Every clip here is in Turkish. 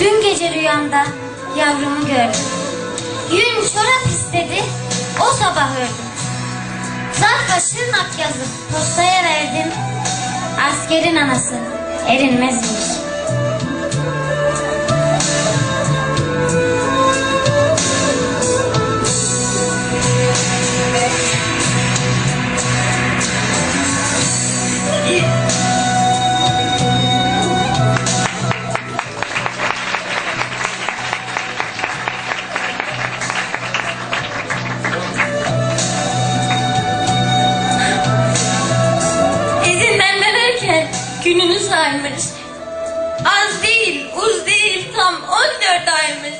Dün gece rüyamda yavrumu gördüm. Yün çorap istedi, o sabah ördüm. Zarfa şırnak yazıp postaya verdim. Askerin anası erinmezmiş. Dönerken gününü saymış. Az değil, uz değil, tam 14 aymış.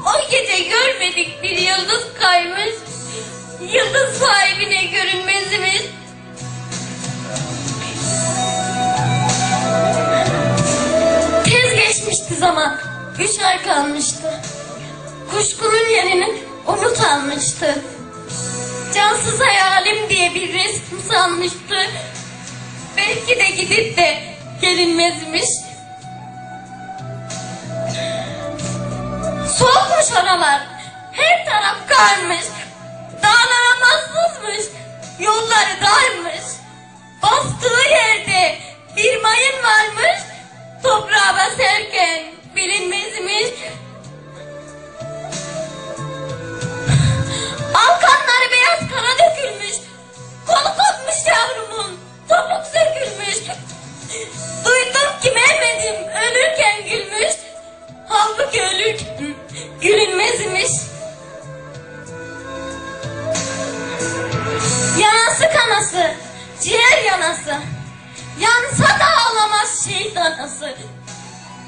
O gece görmedik bir yıldız kaymış. Yıldız sahibine görünmezmiş. Tez geçmişti zaman, üç ay kalmıştı. Kuşkunun yerini umut almıştı. Cansız hayalim diye bir resim sanmıştı. Belki de gidip de gelinmezmiş. Soğukmuş oralar. Her taraf karmış. Dağlara bassızmış. Yolları darmış. ciğer yanası. Yansa da ağlamaz şehit anası.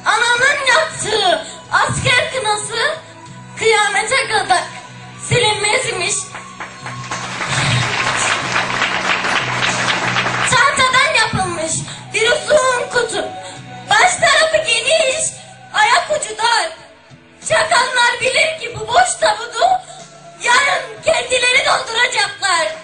Ananın yaptığı asker kınası kıyamete kadar silinmez imiş. Çantadan yapılmış bir uzun kutu. Baş tarafı geniş, ayak ucu dar. Çakanlar bilir ki bu boş tabudu yarın kendileri dolduracaklar.